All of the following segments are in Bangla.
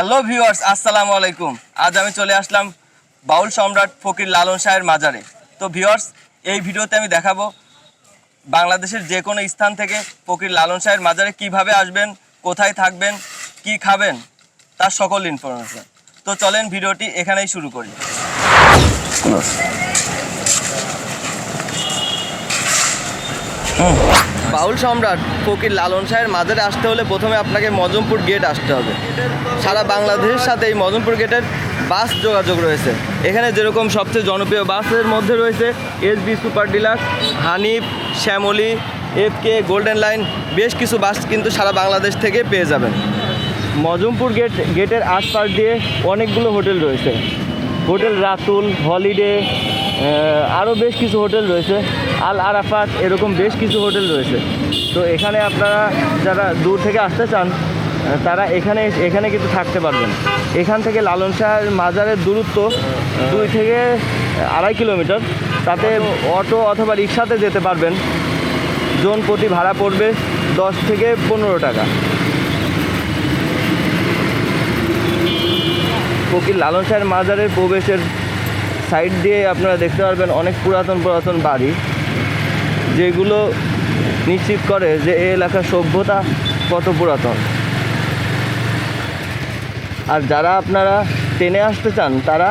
হ্যালো ভিউয়ার্স আসসালামু আলাইকুম। আজ আমি চলে আসলাম বাউল সম্রাট ফকির লালন শাহের মাজারে। তো ভিউয়ার্স এই ভিডিওতে আমি দেখাবো বাংলাদেশের যে কোনো স্থান থেকে ফকির লালন শাহের মাজারে কীভাবে আসবেন, কোথায় থাকবেন, কি খাবেন, তার সকল ইনফরমেশন তো চলেন ভিডিওটি এখানেই শুরু করি। বাউল সম্রাট ফকির লালন শাহের মাজারে আসতে হলে প্রথমে আপনাকে মজমপুর গেট আসতে হবে। সারা বাংলাদেশের সাথে এই মজমপুর গেটের বাস যোগাযোগ রয়েছে। এখানে যেরকম সবচেয়ে জনপ্রিয় বাসের মধ্যে রয়েছে SB super deluxe Hanif, Shyamoli FK Golden Line বেশ কিছু বাস কিন্তু সারা বাংলাদেশ থেকে পেয়ে যাবেন। মজমপুর গেট গেটের আশপাশ দিয়ে অনেকগুলো হোটেল রয়েছে। হোটেল রাতুল, হলিডে আরও বেশ কিছু হোটেল রয়েছে। আল আরাফাত, এরকম বেশ কিছু হোটেল রয়েছে। তো এখানে আপনারা যারা দূর থেকে আসতে চান তারা এখানে এখানে কিন্তু থাকতে পারবেন। এখান থেকে লালন শাহের মাজারের দূরত্ব দুই থেকে আড়াই কিলোমিটার। তাতে অটো অথবা রিক্সাতে যেতে পারবেন। জন প্রতি ভাড়া পড়বে দশ থেকে পনেরো টাকা। ফকির লালন শাহের মাজারের প্রবেশের সাইড দিয়ে আপনারা দেখতে পারবেন অনেক পুরাতন পুরাতন বাড়ি। যেগুলো নিশ্চিত করে যে এই এলাকার সভ্যতা কত পুরাতন। আর যারা আপনারা ট্রেনে আসতে চান, তারা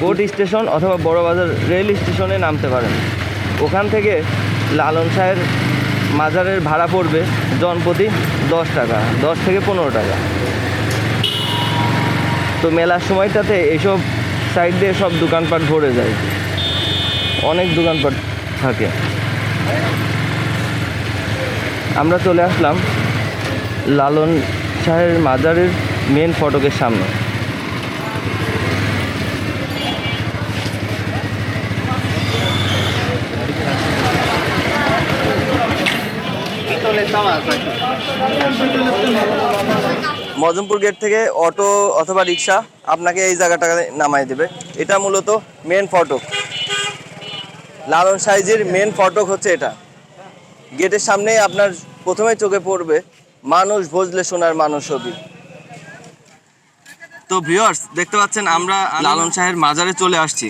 কোর্ট স্টেশন অথবা বড়বাজার রেল স্টেশনে নামতে পারেন। ওখান থেকে লালন শাহের মাজারের ভাড়া পড়বে জনপ্রতি দশ টাকা, দশ থেকে পনেরো টাকা। তো মেলার সময়টাতে এইসব সাইড দিয়ে সব দোকানপাট ভরে যায়। অনেক দোকানপাট থাকে। আমরা চলে আসলাম লালন শাহের মাজারের মেন ফটকের সামনে। মজমপুর গেট থেকে অটো অথবা রিক্সা আপনাকে এই জায়গাটা নামাই দেবে। এটা মূলত মেন ফটক। লালন সাইজের মেন ফটক হচ্ছে এটা। গেটের সামনে আপনার প্রথমে চোখে পড়বে, মানুষ ভজলে সোনার মানুষ ছবি তো ভিউয়ার্স, দেখতে পাচ্ছেন আমরা লালন শাহের মাজারে চলে আসছি।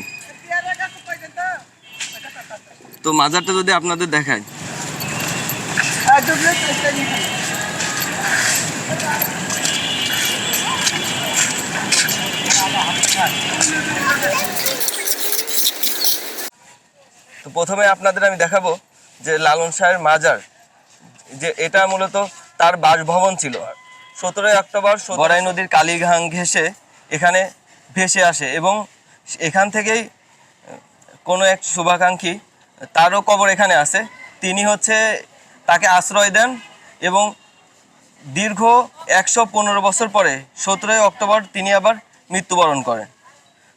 তো মাজারটা যদি আপনাদের দেখায় তো প্রথমে আপনাদের আমি দেখাবো যে লালন শাহের মাজার যে এটা মূলত তার বাসভবন ছিল। সতেরোই অক্টোবর বরাই নদীর কালীঘাং ঘেঁষে এখানে ভেসে আসে এবং এখান থেকেই কোনো এক শুভাকাঙ্ক্ষী তারও কবর এখানে আছে। তিনি হচ্ছে তাকে আশ্রয় দেন এবং দীর্ঘ একশো পনেরো বছর পরে সতেরোই অক্টোবর তিনি আবার মৃত্যুবরণ করেন।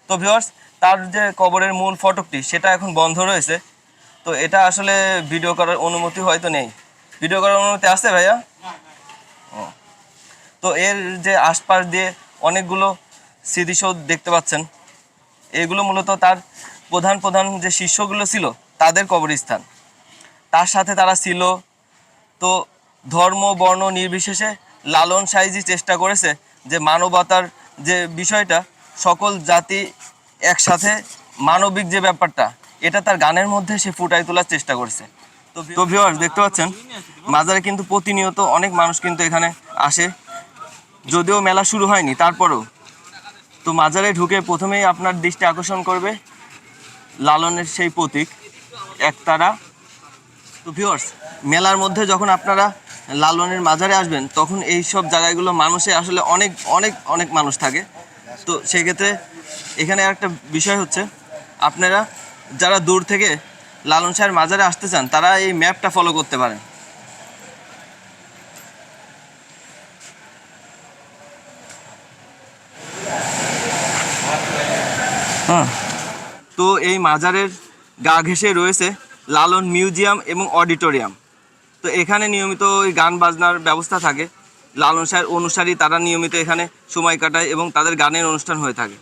তো ভিউয়ার্স তার যে কবরের মূল ফটকটি, সেটা এখন বন্ধ রয়েছে। তো এটা আসলে ভিডিও করার অনুমতি হয়তো নেই। ভিডিও করার অনুমতি আছে ভাইয়া। তো এর যে আশপাশ দিয়ে অনেকগুলো স্মৃতিসৌধ দেখতে পাচ্ছেন, এগুলো মূলত তার প্রধান প্রধান যে শিষ্যগুলো ছিল, তাদের কবরস্থান। তার সাথে তারা ছিল। তো ধর্ম, বর্ণ নির্বিশেষে লালন সাইজি চেষ্টা করেছে যে মানবতার যে বিষয়টা, সকল জাতি একসাথে মানবিক যে ব্যাপারটা, এটা তার গানের মধ্যে সে ফুটাই তোলার চেষ্টা করছে। তো ভিউয়ার্স দেখতে পাচ্ছেন? মাজারে কিন্তু প্রতিনিয়ত অনেক মানুষ কিন্তু এখানে আসে। যদিও মেলা শুরু হয়নি, তারপরেও। তো মাজারে ঢুকে প্রথমেই আপনার দৃষ্টি আকর্ষণ করবে লালনের সেই প্রতীক একতারা তো ভিউয়ার্স মেলার মধ্যে যখন আপনারা লালনের মাজারে আসবেন, তখন এই সব জায়গাগুলো মানুষে আসলে অনেক অনেক অনেক মানুষ থাকে। তো সেক্ষেত্রে এখানে একটা বিষয় হচ্ছে, আপনারা যারা দূর থেকে লালন শাহের মাজারে আসতে চান, তারা এই ম্যাপটা ফলো করতে পারেন। হ্যাঁ। তো এই মাজারের গা ঘেঁষে রয়েছে লালন মিউজিয়াম এবং অডিটোরিয়াম। তো এখানে নিয়মিত ওই গান বাজনার ব্যবস্থা থাকে। লালন শাহের অনুসারী তারা নিয়মিত এখানে সময় কাটায় এবং তাদের গানের অনুষ্ঠান হয়ে থাকে।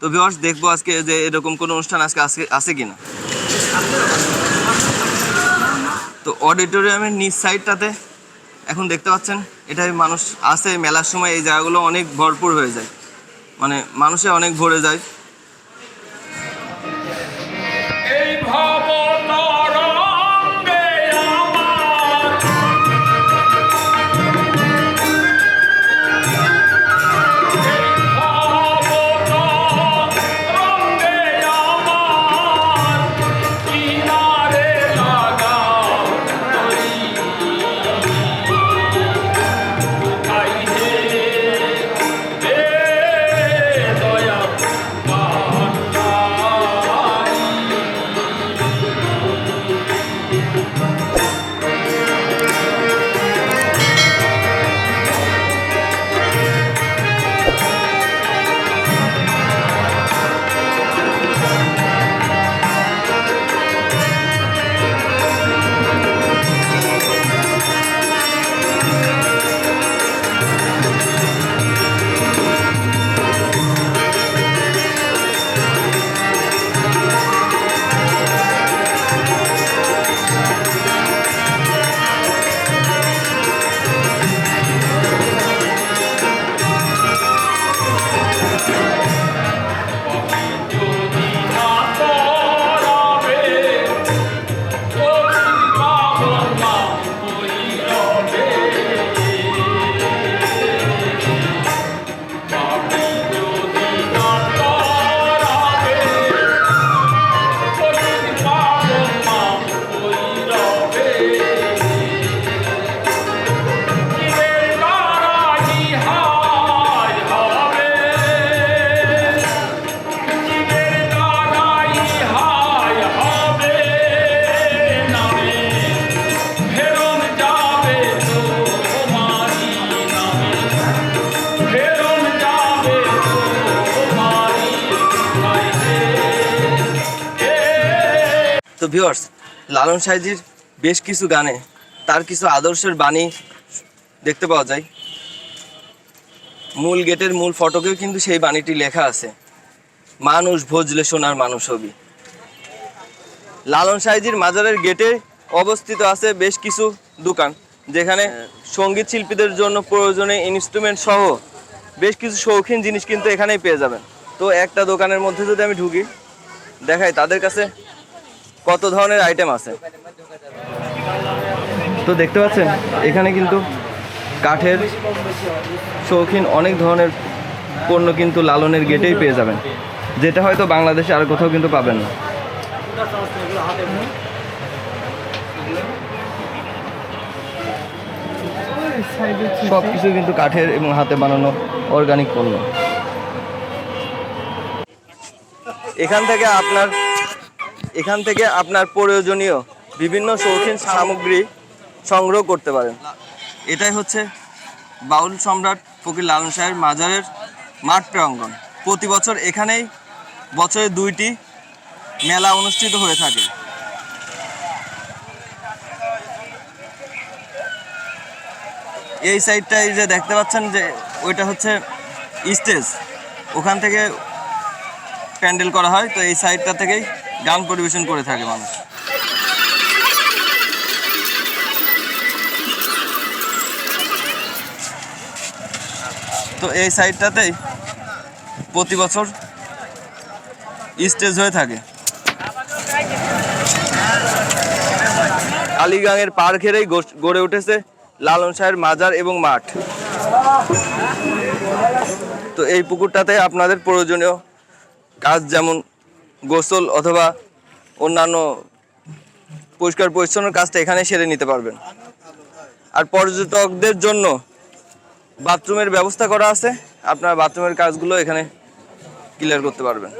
তো ভিওয়ার্স দেখব আজকে যে এরকম কোনো অনুষ্ঠান আজকে আছে কিনা। তো অডিটোরিয়ামের নিচ সাইডটাতে এখন দেখতে পাচ্ছেন, এটাই মানুষ আসে, মেলার সময় এই জায়গাগুলো অনেক ভরপুর হয়ে যায়। মানে মানুষে অনেক ভরে যায়। তো ভিউয়ার্স লালন সাইজির বেশ কিছু গানে তার কিছু আদর্শের বাণী দেখতে পাওয়া যায়। মূল গেটের মূল ফটকেও কিন্তু সেই বাণীটি লেখা আছে। মানুষ ভজলে সোনার মানুষ হবি। লালন সাইজির মাজারের গেটে অবস্থিত আছে বেশ কিছু দোকান, যেখানে সংগীত শিল্পীদের জন্য প্রয়োজনীয় ইনস্ট্রুমেন্ট সহ বেশ কিছু শৌখিন জিনিস কিন্তু এখানেই পেয়ে যাবেন। তো একটা দোকানের মধ্যে যদি আমি ঢুকি, দেখাই তাদের কাছে কত ধরনের আইটেম আছে? তো দেখতে পাচ্ছেন এখানে কিন্তু কাঠের শৌখিন অনেক ধরনের পণ্য কিন্তু লালনের গেটেই পেয়ে যাবেন যেটা হয়তো বাংলাদেশে আর কোথাও কিন্তু পাবেন না। সব কিছু কিন্তু কাঠের এবং হাতে বানানো অর্গানিক পণ্য। এখান থেকে আপনার এখান থেকে আপনার প্রয়োজনীয় বিভিন্ন শৌখিন সামগ্রী সংগ্রহ করতে পারেন। এটাই হচ্ছে বাউল সম্রাট ফকির লালন শাহের মাজারের মাঠ প্রাঙ্গন প্রতি বছর এখানেই বছরে দুইটি মেলা অনুষ্ঠিত হয়ে থাকে। এই সাইডটাই যে দেখতে পাচ্ছেন যে ওইটা হচ্ছে স্টেজ। ওখান থেকে প্যান্ডেল করা হয়, তো এই সাইডটা থেকেই গান পরিবেশন করে থাকে মানুষ। তো এই সাইডটাতেই প্রতি বছর স্টেজ হয়ে থাকে। আলিগাংয়ের পার ঘেরেই গড়ে উঠেছে লালন শাহের মাজার এবং মাঠ। তো এই পুকুরটাতে আপনাদের প্রয়োজনীয় কাজ যেমন গোসল অথবা অন্যান্য পরিষ্কার পরিচ্ছন্নের কাজটা এখানে সেরে নিতে পারবেন। আর পর্যটকদের জন্য বাথরুমের ব্যবস্থা করা আছে। আপনার বাথরুমের কাজগুলো এখানে ক্লিয়ার করতে পারবেন।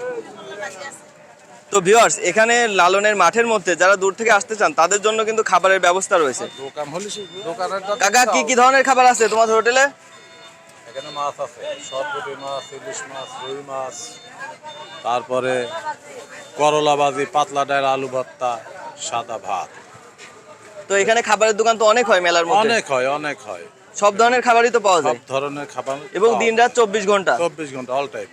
তো ভিউয়ার্স এখানে লালনের মাঠের মধ্যে যারা দূর থেকে আসতে চান তাদের জন্য কিন্তু খাবারের ব্যবস্থা রয়েছে। কাকা কি কি ধরনের খাবার আছে তোমাদের হোটেলে? এখানে মাছ আছে। সরপুটি মাছ ইলিশ মাছ রুই মাছ। তারপরে করলা ভাজি পাতলা ডাল আলু ভর্তা সাদা ভাত। তো এখানে খাবারের দোকান তো অনেক হয় মেলার মধ্যে? অনেক হয় অনেক হয়। সব ধরনের খাবারই তো পাওয়া যায়? সব ধরনের খাবার এবং দিন রাত চব্বিশ ঘণ্টা? চব্বিশ ঘণ্টা অল টাইম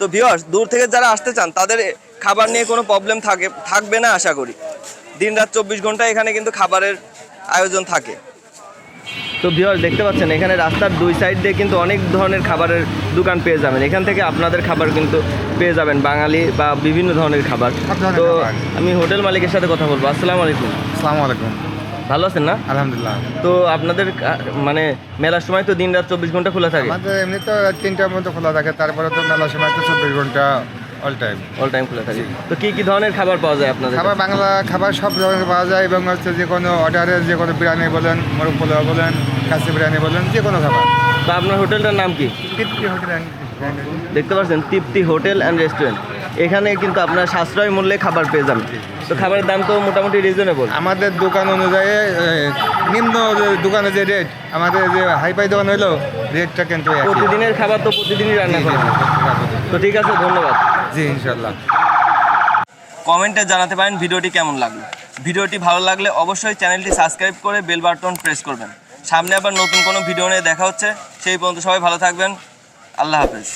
তো ভিউয়ার্স দূর থেকে যারা আসতে চান তাদের খাবার নিয়ে কোনো প্রবলেম থাকে থাকবে না আশা করি। দিন রাত চব্বিশ ঘণ্টা এখানে কিন্তু খাবারের আয়োজন থাকে। তো ভিউয়ার দেখতে পাচ্ছেন এখানে রাস্তার দুই সাইড দিয়ে কিন্তু অনেক ধরনের খাবারের দোকান পেয়ে যাবেন। এখান থেকে আপনাদের খাবার কিন্তু পেয়ে যাবেন বাঙালি বা বিভিন্ন ধরনের খাবার। তো আমি হোটেল মালিকের সাথে কথা বলব। আসসালামু আলাইকুম। আসসালামু আলাইকুম। ভালো আছেন না? আলহামদুলিল্লাহ। তো আপনাদের মানে মেলার সময় তো দিন রাত চব্বিশ ঘণ্টা খোলা থাকে? আমাদের এমনি তো তিনটার মতো খোলা থাকে তারপরে তো মেলার সময় তো চব্বিশ ঘণ্টা অল টাইম অল টাইম খোলা থাকে। তো কি কি ধরনের খাবার পাওয়া যায় আপনাদের খাবার বাংলা খাবার সব ধরনের পাওয়া যায় এবং হচ্ছে যে কোনো অর্ডারে যে কোনো বিরিয়ানি বলেন মোরগ পোলাও বলেন কাশি বিরিয়ানি বলেন যে কোনো খাবার। তো আপনার হোটেলটার নাম কি? তৃপ্তি হোটেল অ্যান্ড দেখতে পাচ্ছেন তৃপ্তি হোটেল অ্যান্ড রেস্টুরেন্ট এখানে কিন্তু আপনার সাশ্রয় মূল্যে খাবার পেয়ে যাবেন। তো খাবারের দাম তো মোটামুটি রিজনেবল আমাদের দোকান অনুযায়ী নিম্ন দোকানে যে রেট আমাদের যে হাইফাই দোকান হইল রেটটা কিন্তু প্রতিদিনের খাবার তো প্রতিদিনই রান্না করা তো ঠিক আছে ধন্যবাদ। জি ইনশাল্লাহ কমেন্টে জানাতে পারেন ভিডিওটি কেমন লাগল। ভিডিওটি ভালো লাগলে অবশ্যই চ্যানেলটি সাবস্ক্রাইব করে বেল বাটন প্রেস করবেন। সামনে আবার নতুন কোনো ভিডিও নিয়ে দেখা হচ্ছে, সেই পর্যন্ত সবাই ভালো থাকবেন। আল্লাহ হাফেজ।